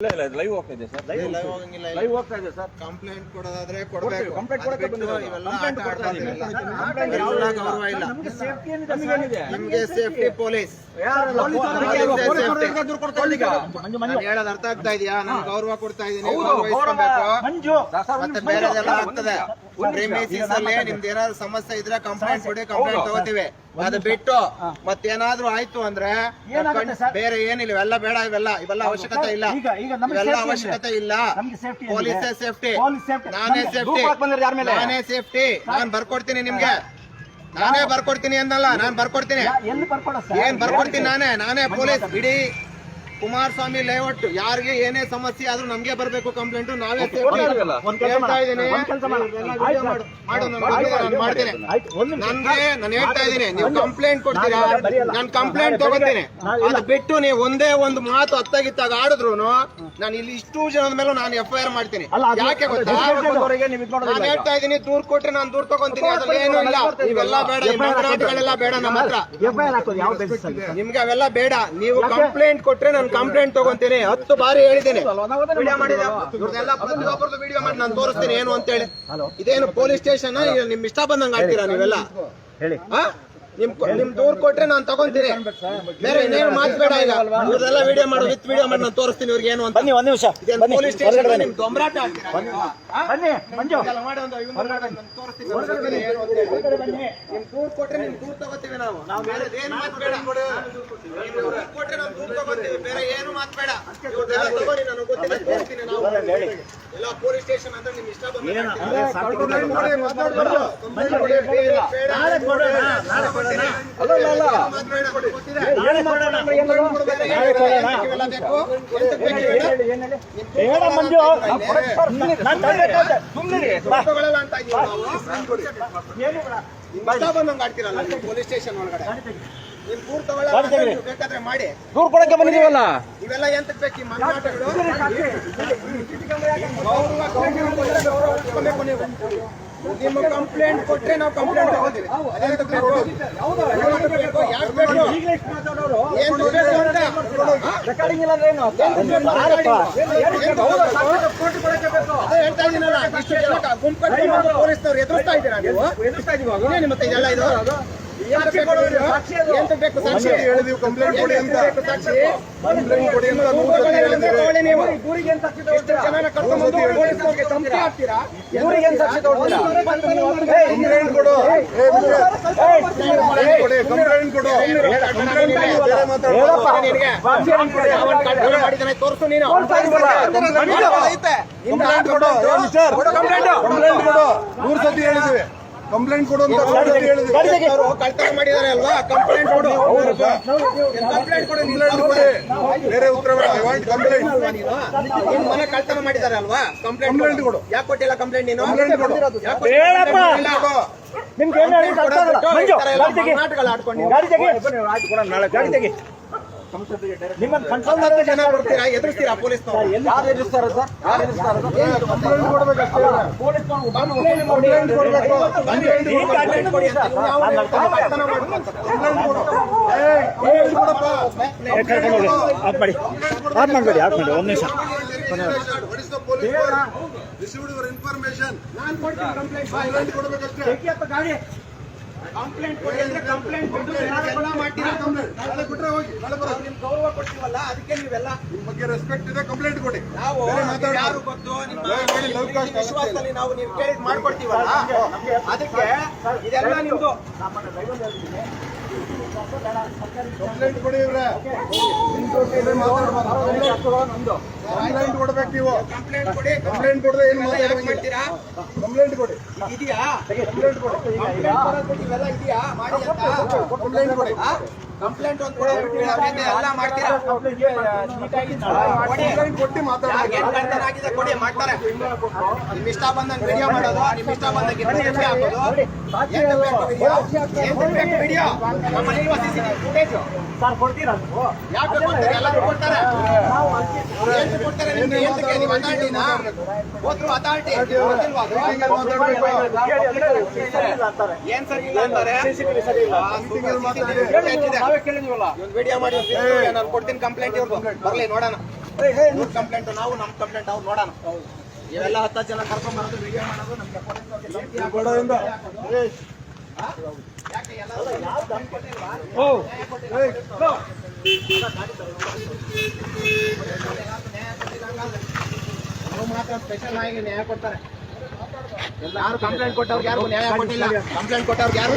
ಇಲ್ಲ ಇಲ್ಲ ಲೈವ್ ಹೋಗ್ತಾ ಇದೆ ಸರ್. ಲೈವ್ ಹೋಗಂಗಿಲ್ಲ ಲೈವ್ ಹೋಗ್ತಾ ಇದೆ ಸರ್. ಕಂಪ್ಲೇಂಟ್ ಕೊಡೋದಾದ್ರೆ ಕೊಡ್ಬೇಕು complaint ಕೊಡಕ್ಕೆ ಬಂದಿದ್ದೀವಿ. ಇವೆಲ್ಲ ಕೊಡ್ತಾ ಎಲ್ಲ ಯಾವ್ದು ಗೌರವ ಇಲ್ಲ. ನಮಗೆ ಸೇಫ್ಟಿ ಏನಿದೆ ನಮಗೆ ನಿಮ್ಗೆ ಸೇಫ್ಟಿ ಪೊಲೀಸ್ ಯಾರು ಪೊಲೀಸ್ ಅವ್ರಿಗೆ ಹೇಳೋದು ಅರ್ಥ ಆಗ್ತಾ ಇದೆಯಾ? ನಾನು ಗೌರವ ಕೊಡ್ತಾ ಗೌರವ. ಮಂಜು ಸರ್, ಮತ್ತೆ ಬೇರೆದೆಲ್ಲ ಆಗ್ತದೆ. ಪ್ರೆಮಿಸಿಸ್ ಅಲ್ಲಿ ನಿಮ್ದು ಏನಾದ್ರು ಸಮಸ್ಯೆ ಇದ್ರೆ ಕಂಪ್ಲೇಂಟ್ ಕೊಡಿ ಕಂಪ್ಲೇಂಟ್. ತಗೋತೀವಿ. ಅದು ಬಿಟ್ಟು ಮತ್ತೇನಾದ್ರೂ ಆಯ್ತು ಅಂದ್ರೆ? ಬೇರೆ ಏನಿಲ್ಲ ಇವೆಲ್ಲ ಬೇಡ ಇವೆಲ್ಲ ಇವೆಲ್ಲ ಅವಶ್ಯಕತೆ ಇಲ್ಲ. ಇವೆಲ್ಲ ಅವಶ್ಯಕತೆ ಇಲ್ಲ. ಪೊಲೀಸೇ ಸೇಫ್ಟಿ ನಾನೇ ಸೇಫ್ಟಿ? ನಾನೇ ಸೇಫ್ಟಿ ನಾನ್ ಬರ್ಕೊಡ್ತೀನಿ ನಿಮ್ಗೆ. ನಾನೇ ಬರ್ಕೊಡ್ತೀನಿ ಅಂದಲ್ಲ ನಾನ್ ಬರ್ಕೊಡ್ತೀನಿ. ಏನ್ ಬರ್ಕೊಡ್ತೀನಿ ನಾನೇ ನಾನೇ ಪೊಲೀಸ್ ಇಡೀ ಕುಮಾರಸ್ವಾಮಿ ಲೇಔಟ್ ಯಾರಿಗೆ ಏನೇ ಸಮಸ್ಯೆ ಆದ್ರೂ ನಮ್ಗೆ ಬರಬೇಕು ಕಂಪ್ಲೇಂಟ್ ನಾವೇ ಹೇಳ್ತಾ ಮಾಡ್ತೀನಿ. ನಿಮಿಷ ನನ್ಗೆ ನಾನು ಹೇಳ್ತಾ ಇದೀನಿ ನೀವು ಕಂಪ್ಲೇಂಟ್ ಕೊಡ್ತೀರಾ? ನಾನು ಕಂಪ್ಲೇಂಟ್ ತಗೋತೀನಿ. ಅದು ಬಿಟ್ಟು ನೀವು ಒಂದೇ ಒಂದು ಮಾತು ಅತ್ತಾಗಿತ್ತಾಗ ಆಡಿದ್ರು ನಾನು ಇಲ್ಲಿ ಇಷ್ಟು ಜನದ ಮೇಲೆ ನಾನು ಎಫ್ ಐ ಆರ್ ಮಾಡ್ತೀನಿ. ಯಾಕೆ ಗೊತ್ತಾ? ನಾನು ಹೇಳ್ತಾ ಇದೀನಿ ದೂರ್ ಕೊಟ್ರೆ ನಾನು ದೂರ್ ತಗೊಂತೀನಿ ಅದ್ರಲ್ಲಿ ಏನು ಇಲ್ಲ. ಇವೆಲ್ಲ ಬೇಡ ಬೇಡ ನಮ್ಮ ಹತ್ರ? ನಿಮ್ಗೆ ಅವೆಲ್ಲ ಬೇಡ. ನೀವು ಕಂಪ್ಲೇಂಟ್ ಕೊಟ್ರೆ ನಾನು ಕಂಪ್ಲೇಂಟ್ ತಗೊಂತೀನಿ. ಹತ್ತು ಬಾರಿ ಹೇಳಿದ್ದೀನಿ. ವಿಡಿಯೋ ಮಾಡಿದ ಇವ್ರದೆಲ್ಲ ಪ್ರತಿಯೊಬ್ಬರದ್ದು ವಿಡಿಯೋ ಮಾಡಿ ನಾನು ತೋರಿಸ್ತೀನಿ. ಏನು ಅಂತೇಳಿ ಇದೇನು ಪೊಲೀಸ್ ಸ್ಟೇಷನ್ ನಿಮ್ ಇಷ್ಟ ಬಂದಂಗೆ ಆಡ್ತೀರಾ ನೀವೆಲ್ಲ? ಹೇಳಿ. ಆ? ನಿಮ್ ನಿಮ್ ದೂರ್ ಕೊಟ್ರೆ ನಾನು ತಗೊಂತೀನಿ ಬೇರೆ ಇನ್ನೇನು ಮಾತು ಬೇಡ ಈಗ. ಇವ್ರದೆಲ್ಲ ವಿಡಿಯೋ ಮಾಡಿ ವಿತ್ ವಿಡಿಯೋ ಮಾಡಿ ನಾನು ತೋರಿಸ್ತೀನಿ ಇವ್ರಿಗೆ ಏನು ಅಂತ. ಬನ್ನಿ ಒಂದ್ ನಿಮಿಷ. ಪೊಲೀಸ್ ಸ್ಟೇಷನ್ ನಿಮ್ ದೊಂಬರಾಟ? ಬನ್ನಿ. ಮಂಜು. ಮಾಡಿ ಒಂದು ನಾನು ತೋರಿಸ್ತೀನಿ. ನಿಮ್ ದೂರ್ ಕೊಟ್ರೆ ನಿಮ್ ದೂರ್ ತಗೋತೀವಿ ನಾವು. ನಾವು ಬೇರೆ ಏನು ಮಾತು ಬೇಡ ನಿಮ್ ದೂರ್ ಕೊಟ್ರೆ ನಾವು ದೂರ್ ತಗೋತೀವಿ. ಬೇರೆ ಏನು ಮಾತು ಬೇಡ ಇವ್ರದ್ದೆಲ್ಲ ತಗೋರಿ ನನಗೆ ಗೊತ್ತಿಲ್ಲ. ತೋರಿಸ್ತೀನಿ ನಾವು. ಎಲ್ಲ ಪೊಲೀಸ್ ಸ್ಟೇಷನ್ ಅಂದ್ರೆ ನಿಮ್ ಇಷ್ಟ ಬಂದ ಮಾತು ಬಂದಂಗೆ ಆಡ್ತೀರಲ್ಲ ನೀವು ಪೊಲೀಸ್ ಸ್ಟೇಷನ್ ಒಳಗಡೆ? ನೀವು ದೂರ್ ಬೇಕಾದ್ರೆ ಮಾಡಿ. ದೂರ ಕೊಡಕ್ಕೆ ಬಂದಿದೀವಲ್ಲ ಇವೆಲ್ಲ ಎಂತಕ್ಕೆ ಬೇಕು ಈ ಗೌರವ ನೀವು. ನಿಮ್ಮ ಕಂಪ್ಲೇಂಟ್ ಕೊಟ್ಟರೆ ನಾವು ಕಂಪ್ಲೇಂಟ್ ತಗೋತೀವಿ ಅದೆಂತ ಬೇಕು? ಯಾಕೆ ಬೇಕು? ಏನ್ ರೆಕಾರ್ಡಿಂಗ್ ಇಲ್ಲ ಅಂದ್ರೆ ಏನು ಅದೇ ಹೇಳ್ತಾ ಇದೀನಲ್ಲ ಇಷ್ಟು ಜನ ಗುಂಪು ಕಟ್ಕೊಂಡು ಪೊಲೀಸ್ನವ್ರು ಎದುರಿಸ್ತಾ ಇದ್ದೀರಾ ನೀವು? ಇನ್ನೇನು ಮತ್ತೆ ಇದೆಲ್ಲ ಇದು? ಯಾಕೆ ಬೇಕು ಇದು? ಎಂತಕ್ಕೆ ಬೇಕು ಸಾಕ್ಷಿ? ಹೇಳಿದೀವಿ ಕಂಪ್ಲೇಂಟ್ ಕೊಡಿ ಅಂತ ಸಾಕ್ಷಿ? ಕಂಪ್ಲೇಂಟ್ ಕೊಡಿ ಅಂತ ನೀವು. ಇಷ್ಟು ಜನನ ಕರ್ಕೊಂಡು ಬಂದು ಪೊಲೀಸ್ನವ್ರಿಗೆ ಧಮಕಿ ಹಾಕ್ತೀರಾ? ಕಂಪ್ಲೇಂಟ್ ಅಂತ ಸಾಕ್ಷಿ ಬಿಡು. ಕಂಪ್ಲೇಂಟ್ ಕೊಡಿ ಕಂಪ್ಲೇಂಟ್ ಕೊಡು ಕಂಪ್ಲೇಂಟ್ ಬೇರೆ. ನಿನಗೆ ಅವನ್ ತೋರ್ಸು ನೀನು. ಐತೆ. ಕಂಪ್ಲೇಂಟ್ ಕೊಡು. ಕಂಪ್ಲೇಂಟ್ ಕೊಡು ನೂರು ಸತಿ ಹೇಳಿದೀವಿ. ಕಂಪ್ಲೇಂಟ್ ಕೊಡು ಅಂತ ಕಳ್ತನ ಮಾಡಿದಾರೆ ಅಲ್ವಾ? ಕಂಪ್ಲೇಂಟ್ ಕೊಡು. ಕಂಪ್ಲೇಂಟ್ ಕೊಡು ಕಂಪ್ಲೇಂಟ್ ಕೊಡಿ. ಬೇರೆ ಉತ್ತರ ವಾಂಟ್ ಕಂಪ್ಲೇಂಟ್ ನಿನ್ ಮನೆ ಕಳ್ತನ ಮಾಡಿದಾರೆ ಅಲ್ವಾ? ಕಂಪ್ಲೇಂಟ್ Complaint ಕೊಡು. ಯಾಕೆ ಕೊಟ್ಟಿಲ್ಲ ಕಂಪ್ಲೇಂಟ್ ನೀನು? Complaint ಕೊಡು. ಕೊಟ್ಟಿಲ್ಲ? ಹೇಳಪ್ಪ. ನಿಮ್ಗೆ ಏನು ಹೇಳಿ? ಮಂಜು ಗಾಡಿ ತೆಗಿ. ಆಡ್ಕೊಂಡು ನೀವು. ಗಾಡಿ ತೆಗಿ. ಗಾಡಿ ತೆಗಿ. ನಿಮ್ಮನ್ನ ಹತ್ತು ಜನ ಬರ್ತೀರಾ ಎದುರಿಸ್ತೀರಾ ಪೊಲೀಸ್ ಯಾರು ಎದುರಿಸ್ತಾರ ಸರ್ ಯಾರು ಎದುರಿಸ್ತಾರ ಆಫ್ ಮಾಡಿ ಆಫ್ ಮಾಡಬೇಡಿ ಆಫ್ ಮಾಡಿ ಒಂದು ನಿಮಿಷ ಇನ್ಫಾರ್ಮೇಶನ್. ನಾನ್ ಕೊಡ್ತೀನಿ ಕಂಪ್ಲೇಂಟ್ ಗಾಡಿ ಕಂಪ್ಲೇಂಟ್ ಕೊಡಿ ಅಂದ್ರೆ ಕಂಪ್ಲೇಂಟ್ ಕೊಟ್ಟು ಎಲ್ಲ ಮಾಡ್ತೀರಾ ನಾಳೆ ಕೊಟ್ರೆ ಹೋಗಿ ನಾಳೆ ಬರೋ ನಿಮ್ ಗೌರವ ಕೊಡ್ತೀವಲ್ಲ ಅದಕ್ಕೆ ನೀವೆಲ್ಲ ನಿಮ್ಮ ಬಗ್ಗೆ ರೆಸ್ಪೆಕ್ಟ್ ಇದೆ ಕಂಪ್ಲೇಂಟ್ ಕೊಡಿ ನಾವು ಯಾರು ಗೊತ್ತು ನಿಮ್ಮ ವಿಶ್ವಾಸದಲ್ಲಿ ನಾವು ನೀವು ಕೇಳಿದ್ ಮಾಡ್ಕೊಡ್ತೀವಲ್ಲ ಅದಕ್ಕೆ ಇದೆಲ್ಲ ನಿಮ್ದು ಕಂಪ್ಲೇಂಟ್ ಕೊಡಿ ಇವ್ರೆ ಕಂಪ್ಲೇಂಟ್ ಕೊಡ್ಬೇಕು ನೀವು. ಕಂಪ್ಲೇಂಟ್ ಕೊಡಿ. ಕಂಪ್ಲೇಂಟ್ ಕೊಡದೆ ಏನು ಇವೆಲ್ಲ ಮಾಡ್ತೀರಾ? ಕಂಪ್ಲೇಂಟ್ ಕೊಡಿ. ಇದೆಯಾ? ಕಂಪ್ಲೇಂಟ್ ಕೊಡಿ. ಕಂಪ್ಲೇಂಟ್ ಕೊಡೋದ್ಬಿಟ್ಟು ಇವೆಲ್ಲ ಇದೆಯಾ? ಮಾಡಿ ಅಂತ? ಕಂಪ್ಲೇಂಟ್ ಕೊಡಿ. ಕಂಪ್ಲೇಂಟ್ ಒಂದು ಕೊಡೋದ್ಬಿಟ್ಟು ಇವೆಲ್ಲ ಎಲ್ಲ ಮಾಡ್ತೀರಾ? ಕೊಟ್ಟು ಮಾತಾಡ್ತಾರೆ ಕೊಡಿ ಮಾಡ್ತಾರೆ. ನಿಮ್ ಇಷ್ಟ ಬಂದಂಗೆ ವಿಡಿಯೋ ಮಾಡೋದು ನಿಮ್ ಇಷ್ಟ ಬಂದಂಗೆ ಹಾಕೋದು. ವಿಡಿಯೋ ಯಾಕೆ ಏನ್ ಸರಿ ಇಲ್ಲ ಅಂತಾರೆ ವಿಡಿಯೋ ಮಾಡಿ ನಾನು ಕೊಡ್ತೀನಿ ಕಂಪ್ಲೇಂಟ್ ಇವ್ರದ್ದು ಬರ್ಲಿ ನೋಡೋಣ ಕಂಪ್ಲೇಂಟ್ ನಾವು ನಮ್ ಕಂಪ್ಲೇಂಟ್ ಅವ್ರು ನೋಡೋಣ ಇವೆಲ್ಲ ಹತ್ತು ಜನ ಕರ್ಕೊಂಡ್ ಬರೋದು ವಿಡಿಯೋ ಮಾಡೋದು ನಮ್ಗೆ? ಯಾಕೆ ಎಲ್ಲ ಮಾತ್ರ ಸ್ಪೆಷಲ್ ಆಗಿ ನ್ಯಾಯ ಕೊಡ್ತಾರೆ. ಯಾರು ಕಂಪ್ಲೇಂಟ್ ಕೊಟ್ಟವ್ರಿಗೆ ಯಾರು ನ್ಯಾಯ ಕೊಟ್ಟಿಲ್ಲ. ಕಂಪ್ಲೇಂಟ್ ಕೊಟ್ಟವ್ರಿಗೆ ಯಾರು